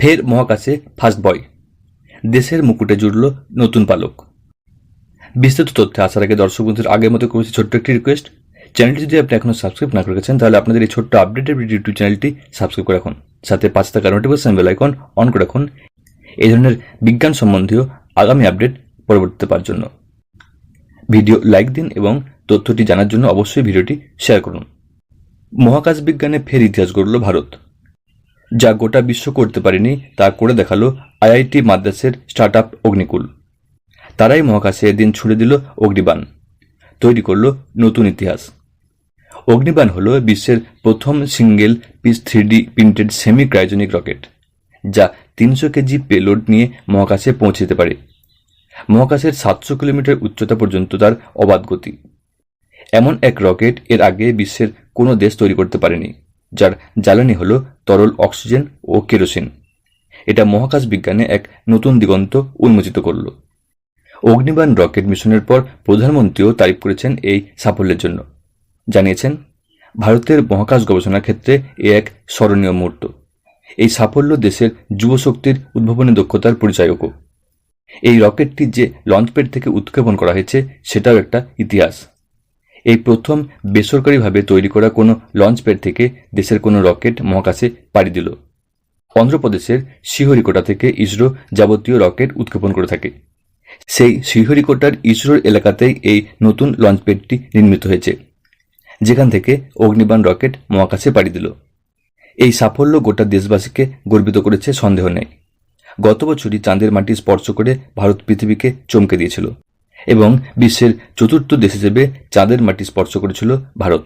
ফের মহাকাশে first boy দেশের মুকুটে জুড়ল নতুন পালক। বিস্তৃত তথ্যে আসার আগে দর্শক বন্ধুদের আগের মতো করেছি ছোট্ট একটি রিকোয়েস্ট চ্যানেলটি যদি আপনি এখনও সাবস্ক্রাইব না করে গেছেন তাহলে আপনাদের এই ছোট্ট আপডেটেড ইউটিউব চ্যানেলটি সাবস্ক্রাইব করে রাখুন। সাথে পাঁচ টাকা নোটিফিকেশন বেল আইকন অন করে রাখুন। এই ধরনের বিজ্ঞান সম্বন্ধীয় আগামী আপডেট পরবর্তীতে পাওয়ার জন্য। ভিডিও লাইক দিন এবং তথ্যটি জানার জন্য অবশ্যই ভিডিওটি শেয়ার করুন। মহাকাশ বিজ্ঞানে ফের ইতিহাস গড়ল ভারত। যা গোটা বিশ্ব করতে পারেনি তা করে দেখাল আইআইটি মাদ্রাসের স্টার্ট আপ অগ্নিকুল। তারাই মহাকাশে এদিন ছুড়ে দিল অগ্নিবাণ। তৈরি করল নতুন ইতিহাস। অগ্নিবাণ হল বিশ্বের প্রথম single piece three printed semi cryogenic rocket, যা তিনশো কেজি পেলোড নিয়ে মহাকাশে পৌঁছে পারে। মহাকাশের সাতশো কিলোমিটার উচ্চতা পর্যন্ত তার অবাধ গতি। এমন এক রকেট এর আগে বিশ্বের কোনো দেশ তৈরি করতে পারেনি, যার জ্বালানি হল তরল অক্সিজেন ও কেরোসিন। এটা মহাকাশ বিজ্ঞানে এক নতুন দিগন্ত উন্মোচিত করল। অগ্নিবাণ রকেট মিশনের পর প্রধানমন্ত্রীও তারিফ করেছেন এই সাফল্যের জন্য। জানিয়েছেন, ভারতের মহাকাশ গবেষণার ক্ষেত্রে এ এক স্মরণীয় মুহূর্ত। এই সাফল্য দেশের যুবশক্তির উদ্ভাবনী দক্ষতার পরিচায়কও। এই রকেটটি যে লঞ্চপ্যাড থেকে উৎক্ষেপণ করা হয়েছে, সেটাও একটা ইতিহাস। এই প্রথম বেসরকারিভাবে তৈরি করা কোনো লঞ্চপ্যাড থেকে দেশের কোনো রকেট মহাকাশে পাড়ি দিল। অন্ধ্রপ্রদেশের শ্রীহরিকোটা থেকে ইসরো যাবতীয় রকেট উৎক্ষেপণ করে থাকে। সেই শ্রীহরিকোটার ইসরোর এলাকাতেই এই নতুন লঞ্চপ্যাডটি নির্মিত হয়েছে, যেখান থেকে অগ্নিবাণ রকেট মহাকাশে পাড়ি দিল। এই সাফল্য গোটা দেশবাসীকে গর্বিত করেছে সন্দেহ নেই। গত বছরই চাঁদের মাটি স্পর্শ করে ভারত পৃথিবীকে চমকে দিয়েছিল। এবং বিশ্বের চতুর্থ দেশ হিসেবে চাঁদের মাটি স্পর্শ করেছিল ভারত।